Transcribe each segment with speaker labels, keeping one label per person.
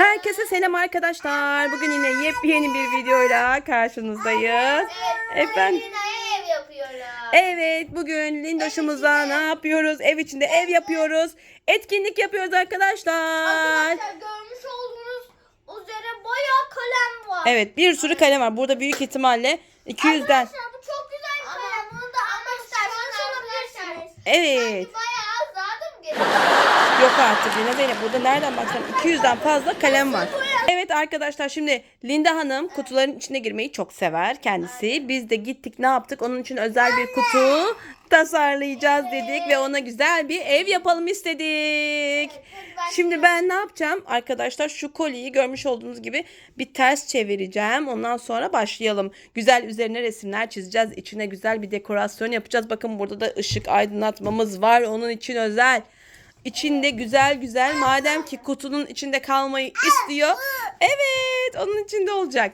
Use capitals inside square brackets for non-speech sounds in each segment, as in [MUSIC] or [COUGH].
Speaker 1: Herkese selam arkadaşlar. Bugün yine yepyeni bir videoyla karşınızdayız. Efendim. Evet bugün Lindoş'umuza ne yapıyoruz? Ev içinde ev yapıyoruz. Etkinlik yapıyoruz arkadaşlar.
Speaker 2: Arkadaşlar görmüş olduğunuz üzere bayağı kalem var.
Speaker 1: Evet bir sürü kalem var. Burada büyük ihtimalle 200'den.
Speaker 2: Arkadaşlar bu çok güzel kalem. Bunu da almak isterseniz alabilirsiniz.
Speaker 1: Evet.
Speaker 2: Bayağı az daha da mı gerekiyor?
Speaker 1: Yok artık Lina Zeynep. Burada nereden baksan 200'den fazla kalem var. Evet arkadaşlar şimdi Linda Hanım kutuların içine girmeyi çok sever kendisi. Biz de gittik ne yaptık? Onun için özel bir kutu tasarlayacağız dedik ve ona güzel bir ev yapalım istedik. Şimdi ben ne yapacağım? Arkadaşlar şu kolyeyi görmüş olduğunuz gibi bir ters çevireceğim. Ondan sonra başlayalım. Güzel üzerine resimler çizeceğiz. İçine güzel bir dekorasyon yapacağız. Bakın burada da ışık aydınlatmamız var. Onun için özel. İçinde güzel güzel madem ki kutunun içinde kalmayı istiyor. Evet onun içinde olacak.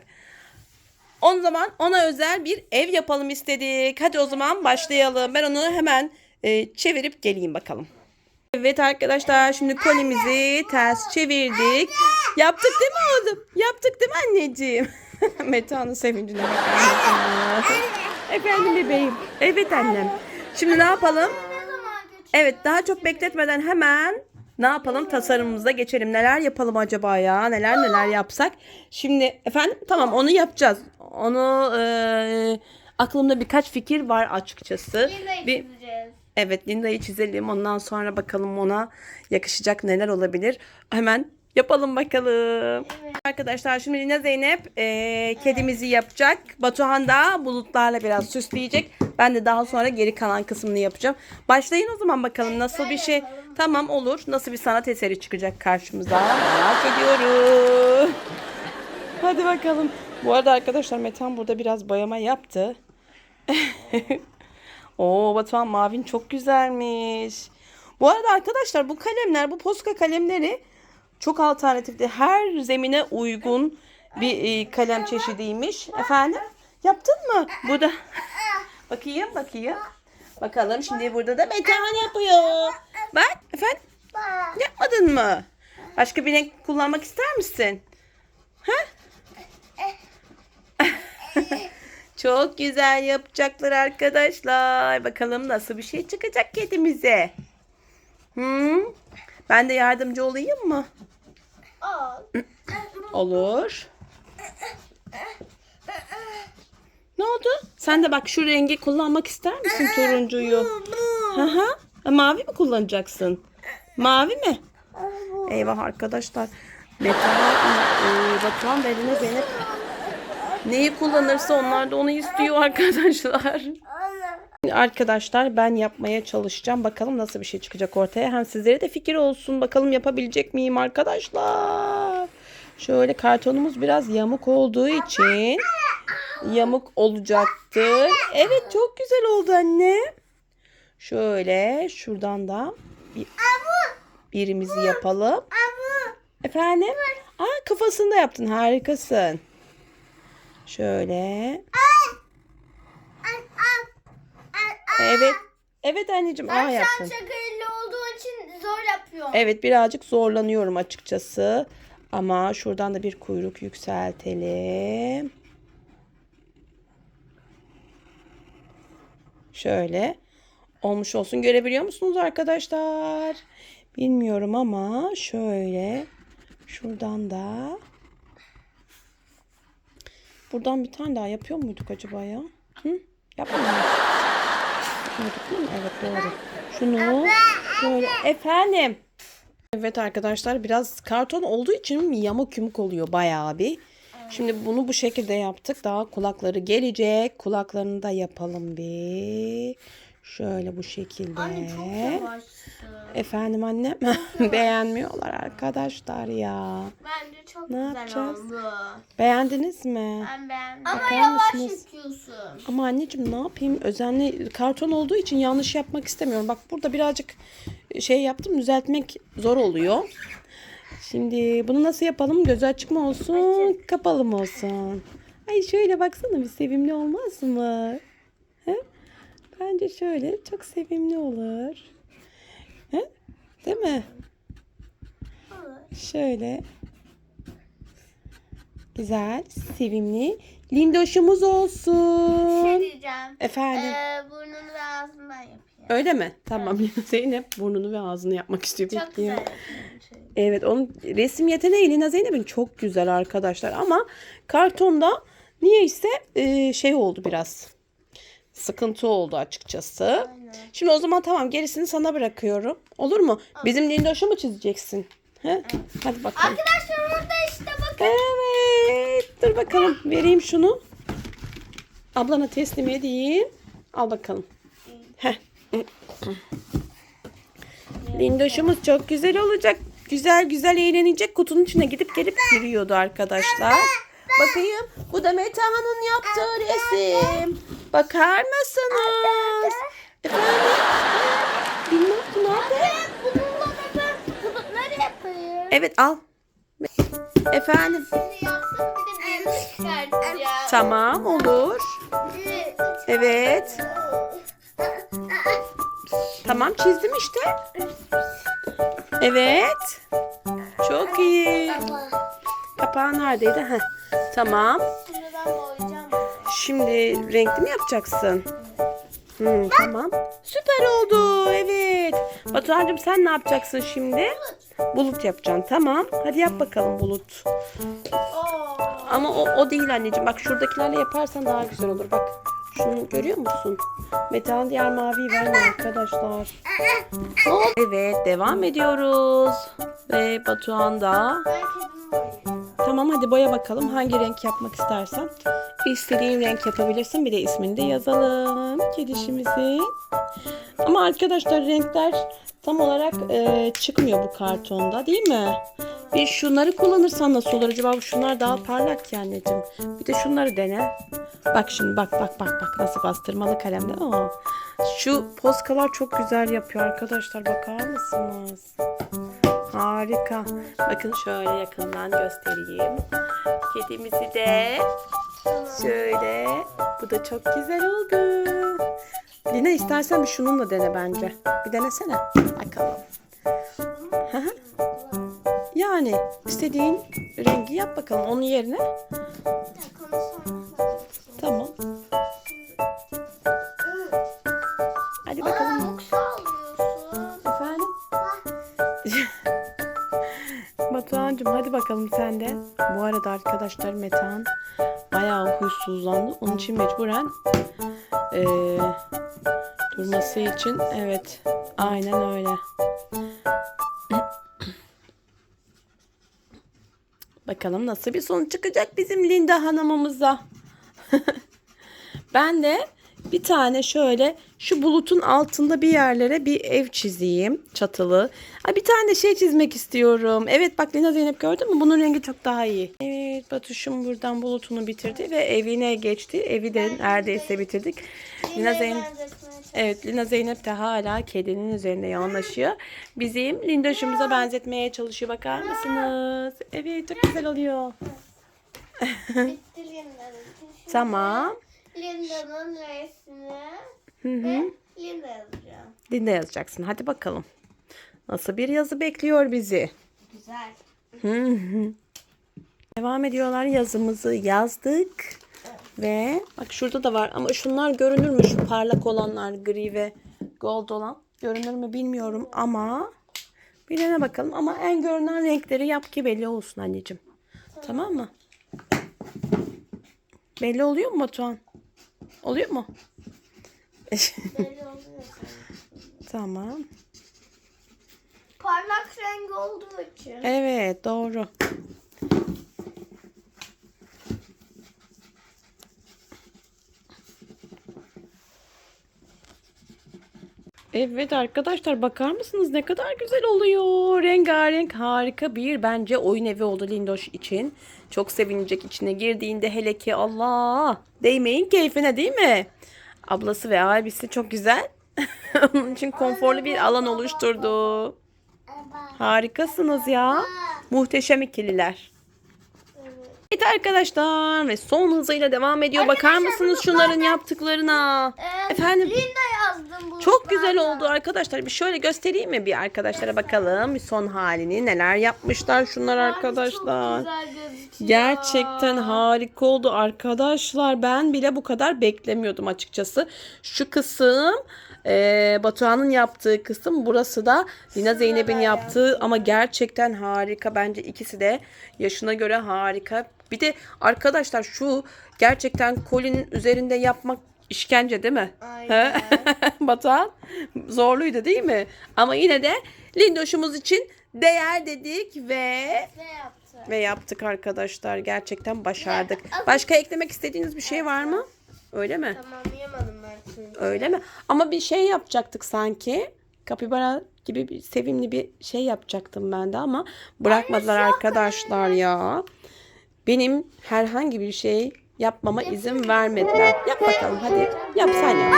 Speaker 1: O zaman ona özel bir ev yapalım istedik. Hadi o zaman başlayalım. Ben onu hemen e, çevirip geleyim bakalım. Evet arkadaşlar şimdi kolimizi ters çevirdik. Yaptık değil mi oğlum? Yaptık değil mi anneciğim? [LAUGHS] Meta'nın sevincine bakar mısınız? Efendim bebeğim. Evet annem. Şimdi ne yapalım? Evet daha çok bekletmeden hemen ne yapalım tasarımımıza geçelim. Neler yapalım acaba ya? Neler neler yapsak? Şimdi efendim tamam onu yapacağız. Onu eee, aklımda birkaç fikir var açıkçası.
Speaker 2: Lina'yı
Speaker 1: Bir,
Speaker 2: çizeceğiz.
Speaker 1: evet Linda'yı çizelim. Ondan sonra bakalım ona yakışacak neler olabilir. Hemen yapalım bakalım. Arkadaşlar şimdi Lina Zeynep eee, kedimizi yapacak. Batuhan da bulutlarla biraz süsleyecek. Ben de daha sonra geri kalan kısmını yapacağım. Başlayın o zaman bakalım nasıl bir şey. Tamam olur. Nasıl bir sanat eseri çıkacak karşımıza. Merak ediyorum. [LAUGHS] Hadi bakalım. Bu arada arkadaşlar Metan burada biraz boyama yaptı. [LAUGHS] Oo Batuhan mavin çok güzelmiş. Bu arada arkadaşlar bu kalemler, bu Posca kalemleri çok alternatifli. Her zemine uygun bir e, kalem çeşidiymiş. Efendim? Yaptın mı? Burada. bakayım, bakayım. Bakalım şimdi burada da Metehan yapıyor. Bak efendim. Yapmadın mı? Başka bir renk kullanmak ister misin? Ha? [LAUGHS] Çok güzel yapacaklar arkadaşlar. Bakalım nasıl bir şey çıkacak kedimize. Hı? Ben de yardımcı olayım mı? Olur. Ne oldu? Sen de bak şu rengi kullanmak ister misin turuncuyu? Hı. E, Mavi mi kullanacaksın? Mavi mi? Eyvah arkadaşlar. Metehan, e, Batuhan ve Zeynep neyi kullanırsa onlar da onu istiyor arkadaşlar. Arkadaşlar ben yapmaya çalışacağım. Bakalım nasıl bir şey çıkacak ortaya. Hem sizlere de fikir olsun. Bakalım yapabilecek miyim arkadaşlar. Şöyle kartonumuz biraz yamuk olduğu için yamuk olacaktır. Evet çok güzel oldu anne. Şöyle şuradan da bir, birimizi yapalım. Efendim? Aa kafasını da yaptın. Harikasın. Şöyle. Evet. Evet anneciğim. Aa
Speaker 2: Sen
Speaker 1: yaptın.
Speaker 2: şakayla olduğu için zor yapıyorum.
Speaker 1: Evet birazcık zorlanıyorum açıkçası. Ama şuradan da bir kuyruk yükseltelim. Şöyle olmuş olsun. Görebiliyor musunuz arkadaşlar? Bilmiyorum ama şöyle şuradan da buradan bir tane daha yapıyor muyduk acaba ya? Hı? Yapmıyor değil mi? Evet doğru. Şunu şöyle efendim. Evet arkadaşlar biraz karton olduğu için yamuk yumuk oluyor bayağı bir. Şimdi bunu bu şekilde yaptık. Daha kulakları gelecek. Kulaklarını da yapalım bir. Şöyle bu şekilde.
Speaker 2: Anne çok yavaşsın.
Speaker 1: Efendim annem [LAUGHS] beğenmiyorlar arkadaşlar ya.
Speaker 2: Bence çok
Speaker 1: Ne
Speaker 2: güzel
Speaker 1: yapacağız?
Speaker 2: oldu.
Speaker 1: Beğendiniz mi?
Speaker 2: Ben beğendim.
Speaker 1: Bakar
Speaker 2: Ama yavaş
Speaker 1: mısınız?
Speaker 2: yapıyorsun.
Speaker 1: Ama anneciğim ne yapayım? Özenli karton olduğu için yanlış yapmak istemiyorum. Bak burada birazcık şey yaptım. Düzeltmek zor oluyor. Şimdi bunu nasıl yapalım? Gözü açık mı olsun? Kapalı mı olsun? Ay şöyle baksana bir sevimli olmaz mı? Bence şöyle çok sevimli olur. He? Değil mi? Şöyle güzel, sevimli Lindoş'umuz
Speaker 2: Bir şey
Speaker 1: olsun.
Speaker 2: diyeceğim.
Speaker 1: Efendim.
Speaker 2: Ee, burnunu ve ağzından yapıyor.
Speaker 1: Öyle mi? Tamam. [LAUGHS] Zeynep burnunu ve ağzını yapmak istiyor.
Speaker 2: Çok güzel. şey.
Speaker 1: Evet onun resim yeteneği Lina Zeynep'in çok güzel arkadaşlar ama kartonda niyeyse e, şey oldu biraz. Sıkıntı oldu açıkçası.
Speaker 2: Aynen.
Speaker 1: Şimdi o zaman tamam gerisini sana bırakıyorum. Olur mu? Bizim Lindoş'u mu çizeceksin? He? Hadi bakalım.
Speaker 2: Arkadaşlar burada işte bakın.
Speaker 1: Evet. Dur bakalım. Vereyim şunu. Ablana teslim edeyim. Al bakalım. Heh. Lindoş'umuz çok güzel olacak. Güzel güzel eğlenecek. Kutunun içine gidip gelip yürüyordu arkadaşlar. Bakayım. Bu da Meta'nın yaptığı resim. Bakar mısınız? Efendim? Bilmem ki nerede?
Speaker 2: Bununla da ben bulutları yapayım.
Speaker 1: Evet al. Efendim. Tamam olur. Evet. Tamam çizdim işte. Evet. Çok iyi. Kapağı neredeydi? Heh. Tamam.
Speaker 2: Şimdi
Speaker 1: renkli mi yapacaksın? Hmm, tamam. Süper oldu. Evet. Batuhan'cığım sen ne yapacaksın şimdi? Bulut yapacaksın. Tamam. Hadi yap bakalım bulut. Ama o, o değil anneciğim. Bak şuradakilerle yaparsan daha güzel olur. Bak şunu görüyor musun? Metehan diğer maviyi vermiyor arkadaşlar. Evet devam ediyoruz. Ve Batuhan da. Tamam hadi boya bakalım. Hangi renk yapmak istersen. İstediğin renk yapabilirsin. Bir de ismini de yazalım. Kedişimizin. Ama arkadaşlar renkler tam olarak e, çıkmıyor bu kartonda değil mi? Bir şunları kullanırsan nasıl olur acaba? Şunlar daha parlak ki anneciğim. Bir de şunları dene. Bak şimdi bak bak bak bak nasıl bastırmalı kalemde. Aa, şu poskalar çok güzel yapıyor arkadaşlar. Bakar mısınız? Harika. Bakın şöyle yakından göstereyim. Kedimizi de şöyle. Bu da çok güzel oldu. Lina istersen bir şununla dene bence. Bir denesene. Bakalım. Yani istediğin rengi yap bakalım. Onun yerine. Bu arada arkadaşlar Metehan bayağı huysuzlandı. Onun için mecburen eee, durması için evet aynen öyle. [CLEARS THROAT] Bakalım nasıl bir sonuç çıkacak bizim Linda hanımımıza. [LAUGHS] Ben de bir tane şöyle şu bulutun altında bir yerlere bir ev çizeyim. Çatılı. Ay bir tane şey çizmek istiyorum. Evet bak Lina Zeynep gördün mü? Bunun rengi çok daha iyi. Evet Batuş'um buradan bulutunu bitirdi ve evine geçti. Evi de neredeyse bitirdik. Lina Zeynep Evet Lina Zeynep de hala kedinin üzerinde yoğunlaşıyor. Bizim Lindoş'umuza benzetmeye çalışıyor. Bakar mısınız? Evet çok güzel oluyor. Tamam.
Speaker 2: Linda'nın resmini
Speaker 1: Hı hı.
Speaker 2: ve Linda yazacağım.
Speaker 1: Linda yazacaksın. Hadi bakalım. Nasıl bir yazı bekliyor bizi?
Speaker 2: Güzel.
Speaker 1: Hı hı. Devam ediyorlar. Yazımızı yazdık. Ve bak şurada da var ama şunlar görünür mü? Şu parlak olanlar gri ve gold olan. Görünür mü bilmiyorum ama bir dene bakalım. Ama en görünen renkleri yap ki belli olsun anneciğim. Tamam mı? Belli oluyor mu Batuhan? Oluyor mu? [LAUGHS] Tamam.
Speaker 2: Parlak renk olduğu için.
Speaker 1: Evet doğru. Evet arkadaşlar bakar mısınız ne kadar güzel oluyor. Rengarenk harika bir bence oyun evi oldu Lindoş için. Çok sevinecek içine girdiğinde hele ki Allah değmeyin keyfine değil mi? Ablası ve abisi çok güzel. [LAUGHS] Onun için konforlu bir alan oluşturdu. Harikasınız ya. Muhteşem ikililer. Evet arkadaşlar ve son hızıyla devam ediyor. Bakar mısınız şunların yaptıklarına?
Speaker 2: Ee,
Speaker 1: Efendim?
Speaker 2: Linda
Speaker 1: Çok güzel oldu arkadaşlar. Bir şöyle göstereyim mi bir arkadaşlara bakalım. Bir son halini neler yapmışlar şunlar arkadaşlar. Gerçekten harika oldu arkadaşlar. Ben bile bu kadar beklemiyordum açıkçası. Şu kısım e, Batuhan'ın yaptığı kısım. Burası da Lina Zeynep'in yaptığı ama gerçekten harika. Bence ikisi de yaşına göre harika. Bir de arkadaşlar şu gerçekten kolinin üzerinde yapmak işkence değil mi?
Speaker 2: Aynen. [LAUGHS]
Speaker 1: Batuhan zorluydu değil mi? Ama yine de Lindoş'umuz için değer dedik ve
Speaker 2: Ne yaptı?
Speaker 1: ve yaptık arkadaşlar. Gerçekten başardık. Başka eklemek istediğiniz bir şey var mı? Öyle mi?
Speaker 2: Tamamlayamadım ben çünkü.
Speaker 1: Öyle mi? Ama bir şey yapacaktık sanki. Kapibara gibi bir sevimli bir şey yapacaktım ben de ama bırakmadılar arkadaşlar ya. Benim herhangi bir şey yapmama izin vermediler. Yap bakalım hadi. Yap sen yap.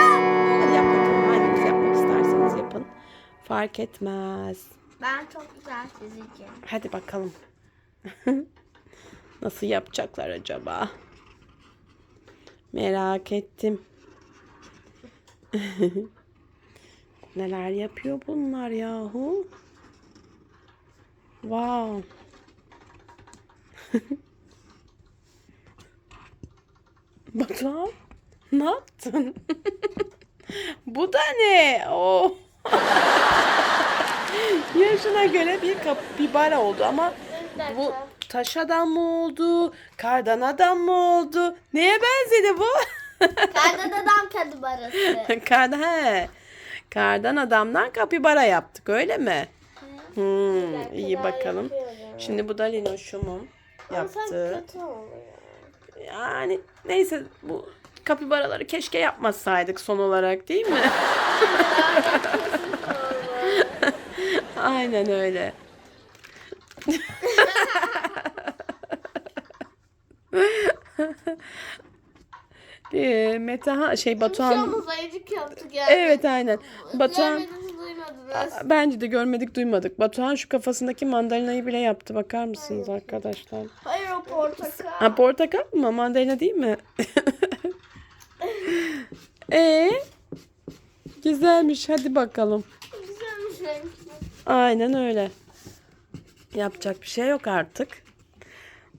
Speaker 1: Hadi yap bakalım. Hanginiz yapmak isterseniz yapın. Fark etmez.
Speaker 2: Ben çok güzel çizeceğim.
Speaker 1: Hadi bakalım. [LAUGHS] Nasıl yapacaklar acaba? Merak ettim. [LAUGHS] Neler yapıyor bunlar yahu? Wow. [LAUGHS] Batuhan, [LAUGHS] ne yaptın? [LAUGHS] Bu da ne? Oh. [LAUGHS] Yaşına göre bir kapibara oldu ama bu taş adam mı oldu? Kardan adam mı oldu? Neye benzedi bu?
Speaker 2: Kardan adam kadı barası.
Speaker 1: Kardan, he. Kardan adamdan kapibara yaptık öyle mi? Hmm, iyi bakalım. Şimdi bu da Linoş'umun yaptığı.
Speaker 2: Kötü oluyor.
Speaker 1: Yani neyse bu kapibaraları keşke yapmasaydık son olarak değil mi? [LAUGHS] Aynen öyle. [LAUGHS] Ee, Meta şey Batuhan
Speaker 2: ayıcık.
Speaker 1: Evet aynen. Batuhan
Speaker 2: Görmediniz duymadınız.
Speaker 1: bence de görmedik duymadık. Batuhan şu kafasındaki mandalinayı bile yaptı bakar mısınız arkadaşlar?
Speaker 2: Hayır portakal.
Speaker 1: Ha portakal mı? Mandalina değil mi? Ee, [LAUGHS] güzelmiş. Hadi bakalım.
Speaker 2: Güzelmiş.
Speaker 1: Aynen öyle. Yapacak bir şey yok artık.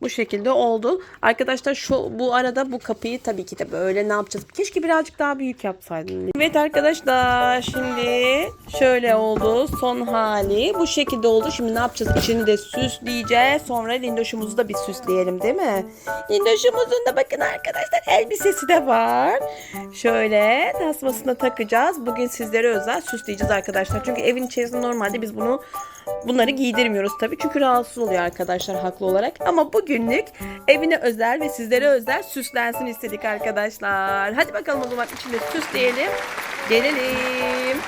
Speaker 1: Bu şekilde oldu. Arkadaşlar şu bu arada bu kapıyı tabii ki de böyle ne yapacağız? Keşke birazcık daha büyük yapsaydım. Evet arkadaşlar şimdi şöyle oldu. Son hali bu şekilde oldu. Şimdi ne yapacağız? İçini de süsleyeceğiz. Sonra Lindoş'umuzu da bir süsleyelim değil mi? Lindoş'umuzun da bakın arkadaşlar elbisesi de var. Şöyle tasmasına takacağız. Bugün sizlere özel süsleyeceğiz arkadaşlar. Çünkü evin içerisinde normalde biz bunu bunları giydirmiyoruz tabii. Çünkü rahatsız oluyor arkadaşlar haklı olarak. Ama bugünlük evine özel ve sizlere özel süslensin istedik arkadaşlar. Hadi bakalım o zaman içinde süsleyelim. Gelelim.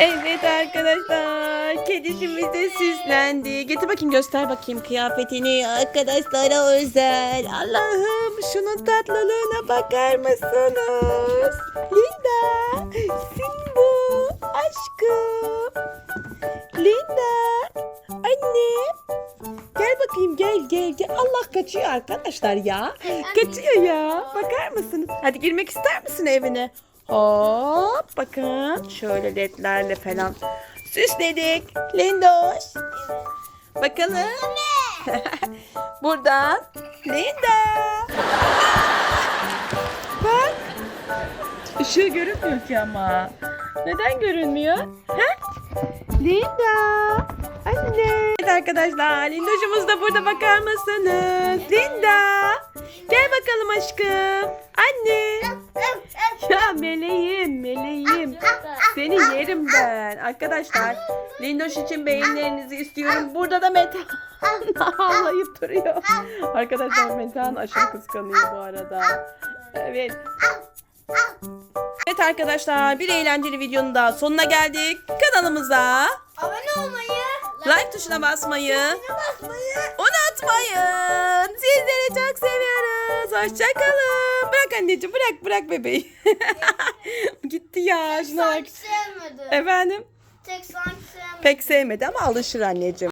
Speaker 1: Evet arkadaşlar. Kedişimiz de süslendi. Getir bakayım göster bakayım kıyafetini arkadaşlara özel. Allah'ım şunun tatlılığına bakar mısınız? Linda. Simbu. Aşkım. Linda. Anne. Gel bakayım gel gel gel. Allah kaçıyor arkadaşlar ya. Kaçıyor ya. Bakar mısınız? Hadi girmek ister misin evine? Hop bakın şöyle ledlerle falan süsledik. Lindoş. Bakalım. [LAUGHS] Buradan Linda. Bak. Işığı görünmüyor ki ama. Neden görünmüyor? Ha? Linda. Anne. Evet arkadaşlar Lindoş'umuz da burada bakar mısınız? Linda. Gel bakalım aşkım. Anne. Ya meleğim meleğim. Seni yerim ben. Arkadaşlar Lindoş için beğenilerinizi istiyorum. Burada da Meta [LAUGHS] ağlayıp duruyor. Arkadaşlar Metehan aşırı kıskanıyor bu arada. Evet. Evet arkadaşlar bir eğlenceli videonun daha sonuna geldik. Kanalımıza
Speaker 2: Abone olmayı,
Speaker 1: like tuşuna basmayı unutmayın. Sizleri çok seviyoruz. Hoşçakalın. Bırak anneciğim bırak bırak bebeği. [LAUGHS] Gitti ya. Şuna bak. Efendim?
Speaker 2: Tek sanki sevmedi.
Speaker 1: Pek sevmedi ama alışır anneciğim.